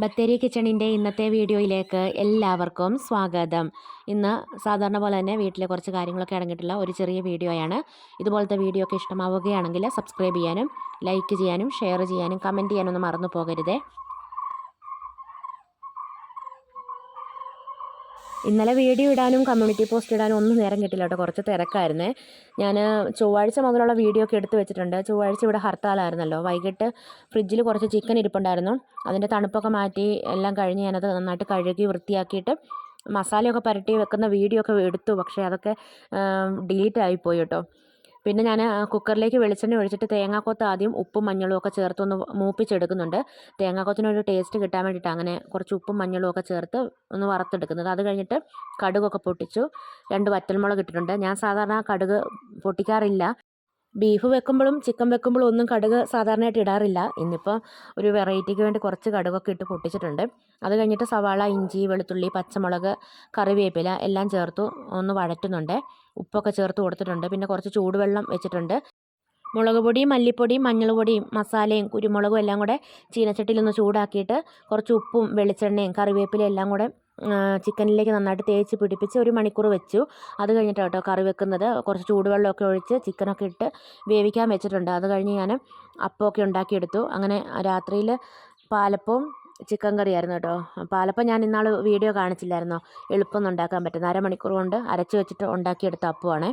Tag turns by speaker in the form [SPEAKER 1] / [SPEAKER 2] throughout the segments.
[SPEAKER 1] ബത്തേരി കിച്ചണിന്റെ ഇന്നത്തെ വീഡിയോയിലേക്ക് എല്ലാവർക്കും സ്വാഗതം. ഇന്ന് സാധാരണ പോലെ തന്നെ വീട്ടിലെ കുറച്ച് കാര്യങ്ങളൊക്കെ അടങ്ങിയിട്ടുള്ള ഒരു ചെറിയ വീഡിയോയാണ് ഇതുപോലത്തെ വീഡിയോ ഒക്കെ ഇഷ്ടമാവുകയാണെങ്കിൽ സബ്സ്ക്രൈബ് ചെയ്യാനും ലൈക്ക് ചെയ്യാനും ഷെയർ ചെയ്യാനും കമന്റ് ചെയ്യാനൊന്നും മറന്നു പോകരുതേ. ഇന്നലെ വീഡിയോ ഇടാനും കമ്മ്യൂണിറ്റി പോസ്റ്റ് ഇടാനും ഒന്നും നേരം കിട്ടില്ല കേട്ടോ. കുറച്ച് തിരക്കായിരുന്നേ. ഞാൻ ചൊവ്വാഴ്ച മുതലുള്ള വീഡിയോ ഒക്കെ എടുത്ത് വെച്ചിട്ടുണ്ട്. ചൊവ്വാഴ്ച ഇവിടെ ഹർത്താലായിരുന്നല്ലോ. വൈകിട്ട് ഫ്രിഡ്ജിൽ കുറച്ച് ചിക്കൻ ഇരിപ്പുണ്ടായിരുന്നു. അതിന്റെ തണുപ്പൊക്കെ മാറ്റി എല്ലാം കഴിഞ്ഞ് ഞാനത് നന്നായിട്ട് കഴുകി വൃത്തിയാക്കിയിട്ട് മസാലയൊക്കെ പുരട്ടി വെക്കുന്ന വീഡിയോ ഒക്കെ എടുത്തു. പക്ഷേ അതൊക്കെ ഡിലീറ്റ് ആയിപ്പോയി കേട്ടോ. പിന്നെ ഞാൻ കുക്കറിലേക്ക് വെളിച്ചെണ്ണ ഒഴിച്ചിട്ട് തേങ്ങാക്കൊത്ത് ആദ്യം ഉപ്പും മഞ്ഞളും ഒക്കെ ചേർത്ത് ചേർത്തൊന്ന് മൂപ്പിച്ചെടുക്കുന്നുണ്ട്. തേങ്ങാക്കോത്തിനൊരു ടേസ്റ്റ് കിട്ടാൻ വേണ്ടിയിട്ട് അങ്ങനെ കുറച്ച് ഉപ്പും മഞ്ഞളും ഒക്കെ ചേർത്ത് ഒന്ന് വറുത്തെടുക്കുന്നത്. അത് കഴിഞ്ഞിട്ട് കടുകൊക്കെ പൊട്ടിച്ചു. രണ്ട് വറ്റൽമുളക് ഇട്ടിട്ടുണ്ട്. ഞാൻ സാധാരണ കടുക് പൊട്ടിക്കാറില്ല. ബീഫ് വെക്കുമ്പോഴും ചിക്കൻ വെക്കുമ്പോഴും ഒന്നും കടുക് സാധാരണയായിട്ട് ഇടാറില്ല. ഇന്നിപ്പോൾ ഒരു വെറൈറ്റിക്ക് വേണ്ടി കുറച്ച് കടുകൊക്കെ ഇട്ട് പൊട്ടിച്ചിട്ടുണ്ട്. അത് കഴിഞ്ഞിട്ട് സവാള ഇഞ്ചി വെളുത്തുള്ളി പച്ചമുളക് കറിവേപ്പില എല്ലാം ചേർത്തു ഒന്ന് വഴറ്റുന്നുണ്ട്. ഉപ്പൊക്കെ ചേർത്ത് കൊടുത്തിട്ടുണ്ട്. പിന്നെ കുറച്ച് ചൂടുവെള്ളം വെച്ചിട്ടുണ്ട്. മുളക് പൊടിയും മല്ലിപ്പൊടിയും മഞ്ഞൾ പൊടിയും മസാലയും കുരുമുളകും എല്ലാം കൂടെ ചീനച്ചട്ടിയിലൊന്ന് ചൂടാക്കിയിട്ട് കുറച്ച് ഉപ്പും വെളിച്ചെണ്ണയും കറിവേപ്പിലയും എല്ലാം കൂടെ ചിക്കനിലേക്ക് നന്നായിട്ട് തേച്ച് പിടിപ്പിച്ച് ഒരു മണിക്കൂർ വെച്ചു. അത് കഴിഞ്ഞിട്ട് കേട്ടോ കറി വെക്കുന്നത്. കുറച്ച് ചൂടുവെള്ളമൊക്കെ ഒഴിച്ച് ചിക്കനൊക്കെ ഇട്ട് വേവിക്കാൻ വെച്ചിട്ടുണ്ട്. അത് കഴിഞ്ഞ് ഞാൻ അപ്പമൊക്കെ ഉണ്ടാക്കിയെടുത്തു. അങ്ങനെ രാത്രിയിൽ പാലപ്പവും ചിക്കൻ കറിയായിരുന്നു കേട്ടോ. പാലപ്പം ഞാൻ ഇന്നാൾ വീഡിയോ കാണിച്ചില്ലായിരുന്നോ? എളുപ്പം ഉണ്ടാക്കാൻ പറ്റുന്ന അരമണിക്കൂർ കൊണ്ട് അരച്ച് വെച്ചിട്ട് ഉണ്ടാക്കിയെടുത്ത അപ്പമാണ്.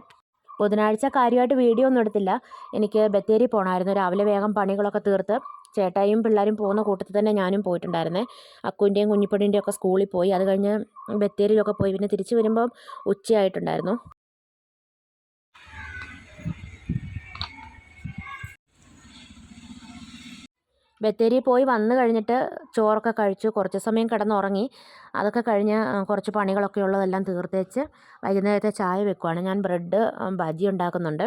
[SPEAKER 1] ബുധനാഴ്ച കാര്യമായിട്ട് വീഡിയോ ഒന്നും എടുത്തില്ല. എനിക്ക് ബത്തേരി പോകണമായിരുന്നു രാവിലെ വേഗം പണികളൊക്കെ തീർത്ത് ചേട്ടായും പിള്ളേരും പോകുന്ന കൂട്ടത്തിൽ തന്നെ ഞാനും പോയിട്ടുണ്ടായിരുന്നേ. അക്കുവിന്റെയും കുഞ്ഞിപ്പണിന്റെയും ഒക്കെ സ്കൂളിൽ പോയി. അത് കഴിഞ്ഞ് ബത്തേരിയിലൊക്കെ പോയി. പിന്നെ തിരിച്ച് വരുമ്പം ഉച്ചയായിട്ടുണ്ടായിരുന്നു. ബത്തേരി പോയി വന്നു കഴിഞ്ഞിട്ട് ചോറൊക്കെ കഴിച്ചു. കുറച്ച് സമയം കിടന്നുറങ്ങി. അതൊക്കെ കഴിഞ്ഞ് കുറച്ച് പണികളൊക്കെ ഉള്ളതെല്ലാം തീർത്തേച്ച് വൈകുന്നേരത്തെ ചായ വെക്കുവാണ്. ഞാൻ ബ്രെഡ് ബജി ഉണ്ടാക്കുന്നുണ്ട്.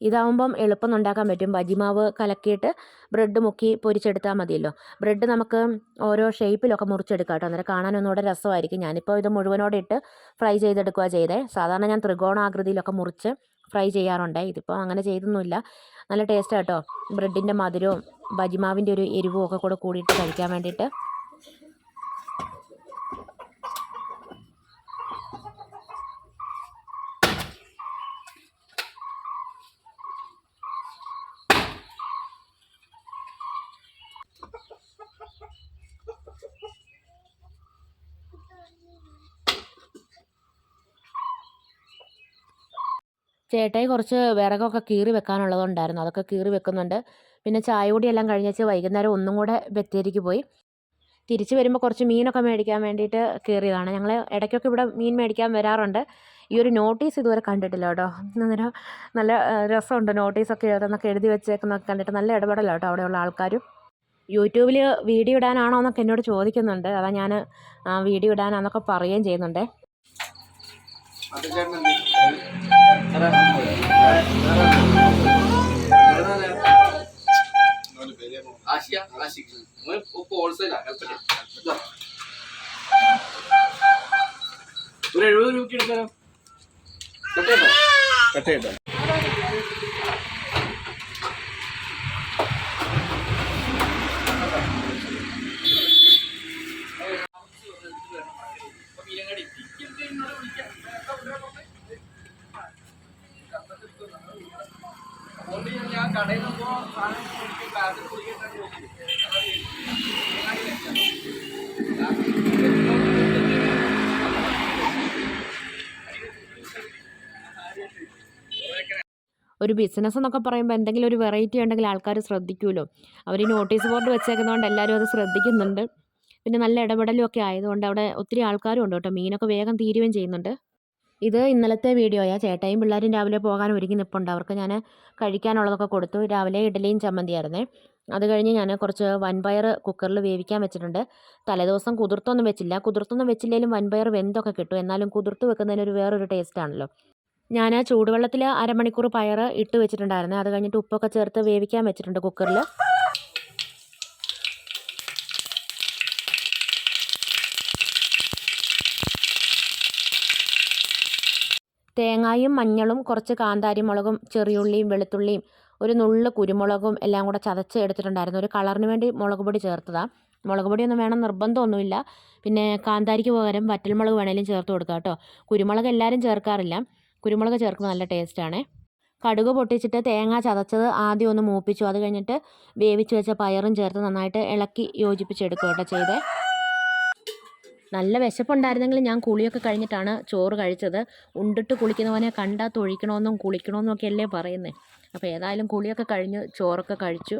[SPEAKER 1] ഇതാവുമ്പം എളുപ്പം ഉണ്ടാക്കാൻ പറ്റും. ബജിമാവ് കലക്കിയിട്ട് ബ്രെഡ് മുക്കി പൊരിച്ചെടുത്താൽ മതിയല്ലോ. ബ്രെഡ് നമുക്ക് ഓരോ ഷേപ്പിലൊക്കെ മുറിച്ചെടുക്കാം കേട്ടോ. അന്നേരം കാണാൻ ഒന്നുകൂടെ രസമായിരിക്കും. ഞാനിപ്പോൾ ഇത് മുഴുവനോടെ ഇട്ട് ഫ്രൈ ചെയ്തെടുക്കുക ചെയ്തേ. സാധാരണ ഞാൻ ത്രികോണാകൃതിയിലൊക്കെ മുറിച്ച് ഫ്രൈ ചെയ്യാറുണ്ട്. ഇതിപ്പോൾ അങ്ങനെ ചെയ്തൊന്നുമില്ല. നല്ല ടേസ്റ്റാണ് കേട്ടോ ബ്രെഡിന്റെ മധുരവും ബജിമാവിന്റെ ഒരു എരിവും ഒക്കെ കൂടെ കൂടിയിട്ട് കഴിക്കാൻ വേണ്ടിയിട്ട്. ചേട്ടായി കുറച്ച് വിറകൊക്കെ കീറി വെക്കാനുള്ളതുണ്ടായിരുന്നു. അതൊക്കെ കീറി വെക്കുന്നുണ്ട്. പിന്നെ ചായ കുടിയെല്ലാം കഴിഞ്ഞേച്ച് വൈകുന്നേരം ഒന്നും കൂടെ ബത്തേരിക്ക് പോയി. തിരിച്ച് വരുമ്പോൾ കുറച്ച് മീനൊക്കെ മേടിക്കാൻ വേണ്ടിയിട്ട് കയറിയതാണ് ഞങ്ങൾ ഇടയ്ക്കൊക്കെ ഇവിടെ മീൻ മേടിക്കാൻ വരാറുണ്ട്. ഈ ഒരു നോട്ടീസ് ഇതുവരെ കണ്ടിട്ടില്ല കേട്ടോ. അന്നേരം നല്ല രസമുണ്ട് നോട്ടീസൊക്കെ എഴുതുന്നൊക്കെ എഴുതി വെച്ചേക്കുന്നൊക്കെ കണ്ടിട്ട് നല്ല ഇടപെടലാണ് കേട്ടോ അവിടെയുള്ള ആൾക്കാരും. യൂട്യൂബിൽ വീഡിയോ ഇടാനാണോ എന്നൊക്കെ എന്നോട് ചോദിക്കുന്നുണ്ട്. അതാ ഞാൻ വീഡിയോ ഇടാനാന്നൊക്കെ പറയുകയും ചെയ്യുന്നുണ്ട്.
[SPEAKER 2] ആശിയ ഉപ്പ് ഹോൾസെയിലാ കൽപ്പറ്റ. ഒരു എഴുപത് രൂപയ്ക്ക് എടുക്കാലോ കട്ടേട്ടോ
[SPEAKER 3] കട്ടയിട്ടോ
[SPEAKER 1] ഒരു ബിസിനസ് എന്നൊക്കെ പറയുമ്പോൾ എന്തെങ്കിലും ഒരു വെറൈറ്റി ഉണ്ടെങ്കിൽ ആൾക്കാർ ശ്രദ്ധിക്കുമല്ലോ അവർ നോട്ടീസ് ബോർഡ് വെച്ചേക്കുന്നതുകൊണ്ട് എല്ലാവരും അത് ശ്രദ്ധിക്കുന്നുണ്ട്. പിന്നെ നല്ല ഇടപെടലും ഒക്കെ ആയതുകൊണ്ട് അവിടെ ഒത്തിരി ആൾക്കാരും ഉണ്ട് കേട്ടോ. മീനൊക്കെ വേഗം തീരുകയും ചെയ്യുന്നുണ്ട്. ഇത് ഇന്നലത്തെ വീഡിയോയാ. ചേട്ടായും പിള്ളേരും രാവിലെ പോകാൻ ഒരുങ്ങി നിൽപ്പുണ്ട് അവർക്ക് ഞാൻ കഴിക്കാനുള്ളതൊക്കെ കൊടുത്തു. രാവിലെ ഇഡലിയും ചമ്മന്തിയായിരുന്നേ. അത് കഴിഞ്ഞ് ഞാൻ കുറച്ച് വൻപയർ കുക്കറിൽ വേവിക്കാൻ വെച്ചിട്ടുണ്ട്. തലേദിവസം കുതിർത്തൊന്നും വെച്ചില്ല. കുതിർത്തൊന്നും വെച്ചില്ലെങ്കിലും വൻപയർ വെന്തൊക്കെ കിട്ടും. എന്നാലും കുതിർത്ത് വെക്കുന്നതിന് ഒരു വേറൊരു ടേസ്റ്റ് ആണല്ലോ. ഞാൻ ചൂടുവെള്ളത്തിൽ അരമണിക്കൂർ പയർ ഇട്ട് വെച്ചിട്ടുണ്ടായിരുന്നു. അത് കഴിഞ്ഞിട്ട് ഉപ്പൊക്കെ ചേർത്ത് വേവിക്കാൻ വെച്ചിട്ടുണ്ട് കുക്കറിൽ തേങ്ങായും മഞ്ഞളും കുറച്ച് കാന്താരി മുളകും ചെറിയുള്ളിയും വെളുത്തുള്ളിയും ഒരു നുള്ള് കുരുമുളകും എല്ലാം കൂടെ ചതച്ച് എടുത്തിട്ടുണ്ടായിരുന്നു. ഒരു കളറിന് വേണ്ടി മുളക് പൊടി ചേർത്തതാണ് മുളക് പൊടിയൊന്നും വേണം നിർബന്ധമൊന്നുമില്ല. പിന്നെ കാന്താരിക്ക് പകരം വറ്റൽമുളക് വേണേലും ചേർത്ത് കൊടുക്കാം കേട്ടോ. കുരുമുളക് എല്ലാവരും ചേർക്കാറില്ല. കുരുമുളക് ചേർക്കുമ്പോൾ നല്ല ടേസ്റ്റാണ് കടുക് പൊട്ടിച്ചിട്ട് തേങ്ങ ചതച്ചത് ആദ്യം ഒന്ന് മൂപ്പിച്ചു. അത് കഴിഞ്ഞിട്ട് വേവിച്ച് വെച്ച പയറും ചേർത്ത് നന്നായിട്ട് ഇളക്കി യോജിപ്പിച്ചെടുക്കുക കേട്ടോ ചെയ്തേ. നല്ല വിശപ്പുണ്ടായിരുന്നെങ്കിൽ ഞാൻ കുളിയൊക്കെ കഴിഞ്ഞിട്ടാണ് ചോറ് കഴിച്ചത്. ഉണ്ടിട്ട് കുളിക്കുന്നവനെ കണ്ടാൽ തൊഴിക്കണമെന്നും കുളിക്കണമെന്നും ഒക്കെ അല്ലേ പറയുന്നത് അപ്പോൾ ഏതായാലും കുളിയൊക്കെ കഴിഞ്ഞ് ചോറൊക്കെ കഴിച്ചു.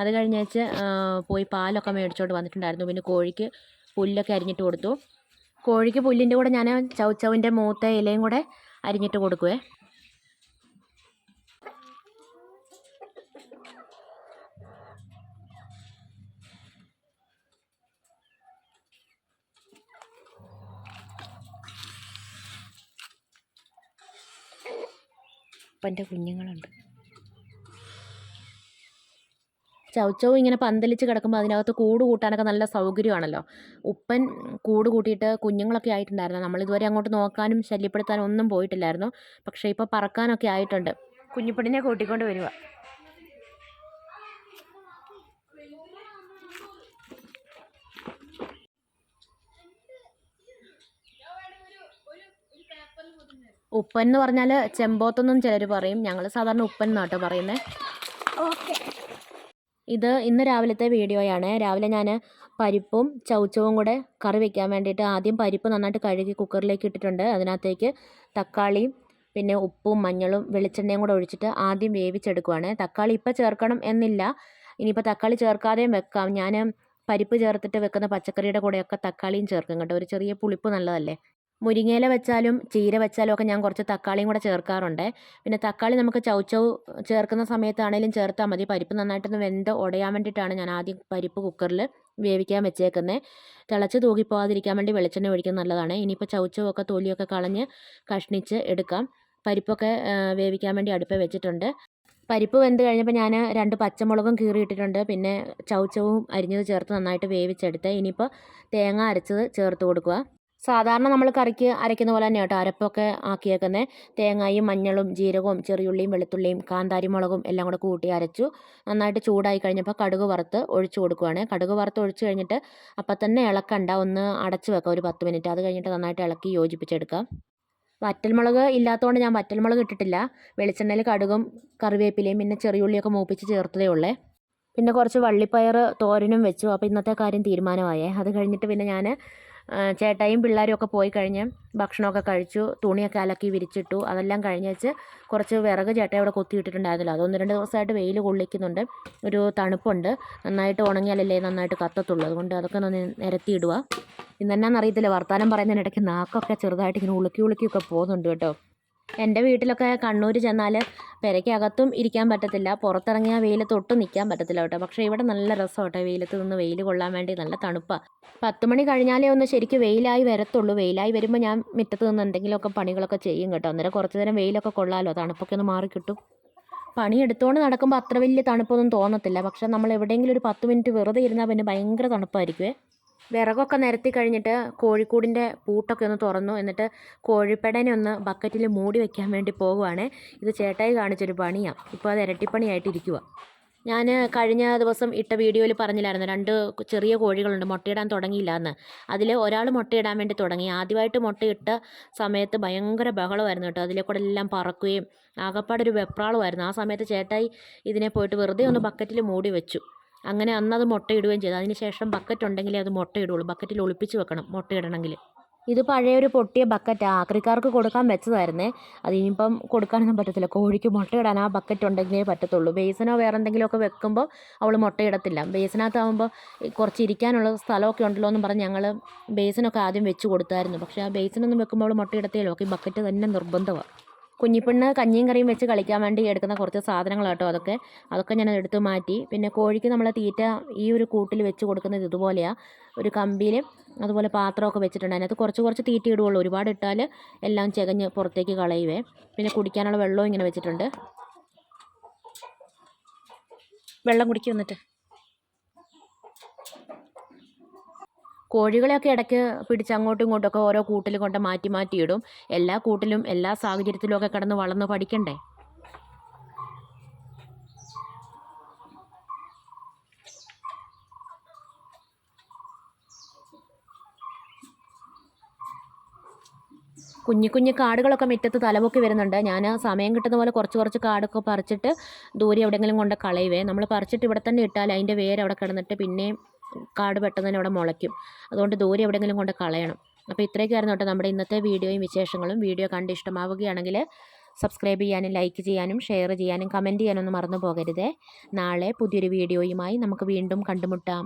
[SPEAKER 1] അത് കഴിഞ്ഞേച്ച് പോയി പാലൊക്കെ മേടിച്ചോണ്ട് വന്നിട്ടുണ്ടായിരുന്നു. പിന്നെ കോഴിക്ക് പുല്ലൊക്കെ അരിഞ്ഞിട്ട് കൊടുത്തു. കോഴിക്ക് പുല്ലിന്റെ കൂടെ ഞാൻ ചൗച്ചവിന്റെ മൂത്ത ഇലയും കൂടെ അരിഞ്ഞിട്ട് കൊടുക്കുവേ. ഉപ്പന്റെ കുഞ്ഞുങ്ങളുണ്ട്. ചൗച്ചൗ ഇങ്ങനെ പന്തലിച്ച് കിടക്കുമ്പോൾ അതിനകത്ത് കൂട് കൂട്ടാനൊക്കെ നല്ല സൗകര്യമാണല്ലോ. ഉപ്പൻ കൂട് കൂട്ടിയിട്ട് കുഞ്ഞുങ്ങളൊക്കെ ആയിട്ടുണ്ടായിരുന്നു. നമ്മളിതുവരെ അങ്ങോട്ട് നോക്കാനും ശല്യപ്പെടുത്താനും ഒന്നും പോയിട്ടില്ലായിരുന്നു. പക്ഷേ ഇപ്പോൾ പറക്കാനൊക്കെ ആയിട്ടുണ്ട്. കുഞ്ഞിപ്പെണ്ണിനെ കൂട്ടിക്കൊണ്ട് വരിക ഉപ്പൻ എന്ന് പറഞ്ഞാൽ ചെമ്പോത്തെന്നും ചിലർ പറയും. ഞങ്ങൾ സാധാരണ ഉപ്പൻ എന്നാട്ടോ പറയുന്നത് ഇത് ഇന്ന് രാവിലത്തെ വീഡിയോയാണ്. രാവിലെ ഞാൻ പരിപ്പും ചൗച്ചവും കൂടെ കറി വെക്കാൻ വേണ്ടിയിട്ട് ആദ്യം പരിപ്പ് നന്നായിട്ട് കഴുകി കുക്കറിലേക്ക് ഇട്ടിട്ടുണ്ട്. അതിനകത്തേക്ക് തക്കാളിയും പിന്നെ ഉപ്പും മഞ്ഞളും വെളിച്ചെണ്ണയും കൂടെ ഒഴിച്ചിട്ട് ആദ്യം വേവിച്ചെടുക്കുവാണ്. തക്കാളി ഇപ്പോൾ ചേർക്കണം എന്നില്ല. ഇനിയിപ്പോൾ തക്കാളി ചേർക്കാതെയും വെക്കാം. ഞാൻ പരിപ്പ് ചേർത്തിട്ട് വെക്കുന്ന പച്ചക്കറിയുടെ കൂടെയൊക്കെ തക്കാളിയും ചേർക്കും കേട്ടോ. ഒരു ചെറിയ പുളിപ്പ് നല്ലതല്ലേ? മുരിങ്ങയില വെച്ചാലും ചീര വെച്ചാലും ഒക്കെ ഞാൻ കുറച്ച് തക്കാളിയും കൂടെ ചേർക്കാറുണ്ട്. പിന്നെ തക്കാളി നമുക്ക് ചൗച്ചൗ ചേർക്കുന്ന സമയത്താണേലും ചേർത്താൽ മതി. പരിപ്പ് നന്നായിട്ടൊന്ന് വെന്ത് ഉടയാൻ വേണ്ടിയിട്ടാണ് ഞാൻ ആദ്യം പരിപ്പ് കുക്കറിൽ വേവിക്കാൻ വെച്ചേക്കുന്നത് തിളച്ച് തൂകിപ്പോകാതിരിക്കാൻ വേണ്ടി വെളിച്ചെണ്ണ ഒഴിക്കുന്നത് നല്ലതാണ്. ഇനിയിപ്പോൾ ഒക്കെ തൊലിയൊക്കെ കളഞ്ഞ് കഷ്ണിച്ച് എടുക്കാം. പരിപ്പൊക്കെ വേവിക്കാൻ വേണ്ടി അടുപ്പ് വെച്ചിട്ടുണ്ട്. പരിപ്പ് വെന്ത് കഴിഞ്ഞപ്പോൾ ഞാൻ രണ്ട് പച്ചമുളകും കീറിയിട്ടിട്ടുണ്ട്. പിന്നെ ചൗച്ചവും അരിഞ്ഞത് ചേർത്ത് നന്നായിട്ട് വേവിച്ചെടുത്ത്. ഇനിയിപ്പോൾ തേങ്ങ അരച്ചത് ചേർത്ത് കൊടുക്കുക. സാധാരണ നമ്മൾ കറിക്ക് അരയ്ക്കുന്ന പോലെ തന്നെ കേട്ടോ അരപ്പൊക്കെ ആക്കിയേക്കുന്നത് തേങ്ങയും മഞ്ഞളും ജീരകവും ചെറിയുള്ളിയും വെളുത്തുള്ളിയും കാന്താരി മുളകും എല്ലാം കൂടെ കൂട്ടി അരച്ചു. നന്നായിട്ട് ചൂടായി കഴിഞ്ഞപ്പോൾ കടുക് വറുത്ത് ഒഴിച്ചു കൊടുക്കുവാണ്. കടുക് വറുത്ത് ഒഴിച്ച് കഴിഞ്ഞിട്ട് അപ്പം തന്നെ ഇളക്കണ്ട. ഒന്ന് അടച്ചു വെക്കാം ഒരു പത്ത് മിനിറ്റ്. അത് കഴിഞ്ഞിട്ട് നന്നായിട്ട് ഇളക്കി യോജിപ്പിച്ചെടുക്കാം. വറ്റൽമുളക് ഇല്ലാത്തതുകൊണ്ട് ഞാൻ വറ്റൽമുളക് ഇട്ടിട്ടില്ല. വെളിച്ചെണ്ണയിൽ കടുകും കറിവേപ്പിലയും പിന്നെ ചെറിയുള്ളിയൊക്കെ മൂപ്പിച്ച് ചേർത്തതേ ഉള്ളേ. പിന്നെ കുറച്ച് വള്ളിപ്പയർ തോരനും വെച്ചു. അപ്പോൾ ഇന്നത്തെ കാര്യം തീരുമാനമായേ. അത് കഴിഞ്ഞിട്ട് പിന്നെ ഞാൻ ചേട്ടായും പിള്ളേരും ഒക്കെ പോയി കഴിഞ്ഞ് ഭക്ഷണമൊക്കെ കഴിച്ചു തുണിയൊക്കെ അലക്കി വിരിച്ചിട്ടു അതെല്ലാം കഴിഞ്ഞേച്ച് കുറച്ച് വിറക് ചേട്ടായി അവിടെ കൊത്തിയിട്ടിട്ടുണ്ടായിരുന്നല്ലോ അതൊന്ന് രണ്ട് ദിവസമായിട്ട് വെയിൽ കൊള്ളിക്കുന്നുണ്ട്. ഒരു തണുപ്പുണ്ട്. നന്നായിട്ട് ഉണങ്ങിയാലല്ലേ നന്നായിട്ട് കത്തത്തുള്ളൂ. അതുകൊണ്ട് അതൊക്കെ ഒന്ന് നിരത്തിയിടുക ഇന്നെന്നാന്ന് അറിയത്തില്ല. വർത്തമാനം പറയുന്നതിനിടയ്ക്ക് നാക്കൊക്കെ ചെറുതായിട്ട് ഇങ്ങനെ ഉളുക്കി ഉളുക്കിയൊക്കെ പോകുന്നുണ്ട് കേട്ടോ. എന്റെ വീട്ടിലൊക്കെ കണ്ണൂർ ചെന്നാൽ പെരയ്ക്കകത്തും ഇരിക്കാൻ പറ്റത്തില്ല. പുറത്തിറങ്ങിയാൽ വെയിലത്ത് ഒട്ടും നിൽക്കാൻ പറ്റത്തില്ല കേട്ടോ. പക്ഷേ ഇവിടെ നല്ല രസം കേട്ടോ വെയിലത്ത് നിന്ന് വെയിൽ കൊള്ളാൻ വേണ്ടി നല്ല തണുപ്പാണ് പത്ത് മണി കഴിഞ്ഞാലേ ഒന്ന് ശരിക്കും വെയിലായി വരത്തുള്ളൂ. വെയിലായി വരുമ്പോൾ ഞാൻ മുറ്റത്ത് നിന്ന് എന്തെങ്കിലുമൊക്കെ പണികളൊക്കെ ചെയ്യും കേട്ടോ. അന്നേരം കുറച്ച് നേരം വെയിലൊക്കെ കൊള്ളാമല്ലോ തണുപ്പൊക്കെ ഒന്ന് മാറി കിട്ടും. പണി എടുത്തുകൊണ്ട് നടക്കുമ്പോൾ അത്ര വലിയ തണുപ്പൊന്നും തോന്നത്തില്ല. പക്ഷേ നമ്മൾ എവിടെയെങ്കിലും ഒരു പത്ത് മിനിറ്റ് വെറുതെ ഇരുന്നാൽ പിന്നെ ഭയങ്കര തണുപ്പായിരിക്കുമേ വിറകൊക്കെ നിരത്തി കഴിഞ്ഞിട്ട് കോഴിക്കൂടിന്റെ പൂട്ടൊക്കെ ഒന്ന് തുറന്നു. എന്നിട്ട് കോഴിപ്പടനെ ഒന്ന് ബക്കറ്റിൽ മൂടി വെക്കാൻ വേണ്ടി പോവുകയാണ്. ഇത് ചേട്ടായി കാണിച്ചൊരു പണിയാണ് ഇപ്പോൾ അത് ഇരട്ടിപ്പണിയായിട്ടിരിക്കുക ഞാൻ കഴിഞ്ഞ ദിവസം ഇട്ട വീഡിയോയിൽ പറഞ്ഞില്ലായിരുന്നു. രണ്ട് ചെറിയ കോഴികളുണ്ട്. മുട്ടയിടാൻ തുടങ്ങിയില്ല എന്ന് അതിൽ ഒരാൾ മുട്ടയിടാൻ വേണ്ടി തുടങ്ങി. ആദ്യമായിട്ട് മുട്ടയിട്ട സമയത്ത് ഭയങ്കര ബഹളമായിരുന്നു കേട്ടോ. അതിലെ കൂടെ എല്ലാം പറക്കുകയും ആകപ്പാടൊരു വെപ്രാളമായിരുന്നു. ആ സമയത്ത് ചേട്ടായി ഇതിനെ പോയിട്ട് വെറുതെ ഒന്ന് ബക്കറ്റിൽ മൂടി വെച്ചു. അങ്ങനെ അന്നത് മുട്ടയിടുകയും ചെയ്തു. അതിന് ശേഷം ബക്കറ്റ് ഉണ്ടെങ്കിലേ അത് മുട്ടയിടുള്ളൂ ബക്കറ്റിൽ ഒളിപ്പിച്ച് വെക്കണം മുട്ടയിടണമെങ്കിൽ. ഇത് പഴയൊരു പൊട്ടിയ ബക്കറ്റ് ആക്രിക്കാർക്ക് കൊടുക്കാൻ വെച്ചതായിരുന്നേ. അത് ഇനിയിപ്പം കൊടുക്കാനൊന്നും പറ്റത്തില്ല. കോഴിക്ക് മുട്ടയിടാൻ ആ ബക്കറ്റ് ഉണ്ടെങ്കിലേ പറ്റത്തുള്ളൂ. ബേസിനോ വേറെ എന്തെങ്കിലുമൊക്കെ വെക്കുമ്പോൾ അവൾ മുട്ടയിടത്തില്ല. ബേസിനകത്താകുമ്പോൾ കുറച്ച് ഇരിക്കാനുള്ള സ്ഥലമൊക്കെ ഉണ്ടല്ലോ എന്ന് പറഞ്ഞ് ഞങ്ങൾ ബേസിനൊക്കെ ആദ്യം വെച്ച് കൊടുത്തായിരുന്നു. പക്ഷേ ആ ബേസിനൊന്നും വെക്കുമ്പോൾ അവൾ മുട്ടയിടത്തേലോ. ഈ ബക്കറ്റ് തന്നെ നിർബന്ധമാണ് കുഞ്ഞിപ്പെണ്ണ് കഞ്ഞിയും കറിയും വെച്ച് കളിക്കാൻ വേണ്ടി എടുക്കുന്ന കുറച്ച് സാധനങ്ങൾ കേട്ടോ അതൊക്കെ. അതൊക്കെ ഞാൻ എടുത്ത് മാറ്റി. പിന്നെ കോഴിക്ക് നമ്മൾ തീറ്റ ഈ ഒരു കൂട്ടിൽ വെച്ച് കൊടുക്കുന്നത് ഇതുപോലെയാണ് ഒരു കമ്പിയിൽ അതുപോലെ പാത്രമൊക്കെ വെച്ചിട്ടുണ്ട്. അതിനകത്ത് കുറച്ച് കുറച്ച് തീറ്റ ഇടുകയുള്ളൂ. ഒരുപാട് ഇട്ടാൽ എല്ലാം ചികഞ്ഞ് പുറത്തേക്ക് കളയുവേ. പിന്നെ കുടിക്കാനുള്ള വെള്ളവും ഇങ്ങനെ വെച്ചിട്ടുണ്ട്. വെള്ളം കുടിക്കും എന്നിട്ട് കോഴികളെയൊക്കെ ഇടയ്ക്ക് പിടിച്ച് അങ്ങോട്ടും ഇങ്ങോട്ടൊക്കെ ഓരോ കൂട്ടിൽ കൊണ്ട് മാറ്റി മാറ്റി ഇടും. എല്ലാ കൂട്ടിലും എല്ലാ സാഹചര്യത്തിലും ഒക്കെ കിടന്ന് വളർന്ന് പഠിക്കണ്ടേ? കുഞ്ഞു കുഞ്ഞു കാടുകളൊക്കെ മുറ്റത്ത് തലപൊക്കി വരുന്നുണ്ട്. ഞാൻ സമയം കിട്ടുന്ന പോലെ കുറച്ച് കുറച്ച് കാടൊക്കെ പറിച്ചിട്ട് ദൂരെ എവിടെയെങ്കിലും കൊണ്ട് കളയുവേ. നമ്മൾ പറിച്ചിട്ട് ഇവിടെ തന്നെ ഇട്ടാൽ അതിന്റെ വേര് അവിടെ കിടന്നിട്ട് പിന്നെയും കാട് പെട്ടെന്ന് തന്നെ അവിടെ മുളയ്ക്കും. അതുകൊണ്ട് ദൂരെ എവിടെയെങ്കിലും കൊണ്ട് കളയണം. അപ്പോൾ ഇത്രയൊക്കെയായിരുന്നു കേട്ടോ നമ്മുടെ ഇന്നത്തെ വീഡിയോയും വിശേഷങ്ങളും. വീഡിയോ കണ്ട് ഇഷ്ടമാവുകയാണെങ്കിൽ സബ്സ്ക്രൈബ് ചെയ്യാനും ലൈക്ക് ചെയ്യാനും ഷെയർ ചെയ്യാനും കമന്റ് ചെയ്യാനൊന്നും മറന്നു പോകരുതേ. നാളെ പുതിയൊരു വീഡിയോയുമായി നമുക്ക് വീണ്ടും കണ്ടുമുട്ടാം.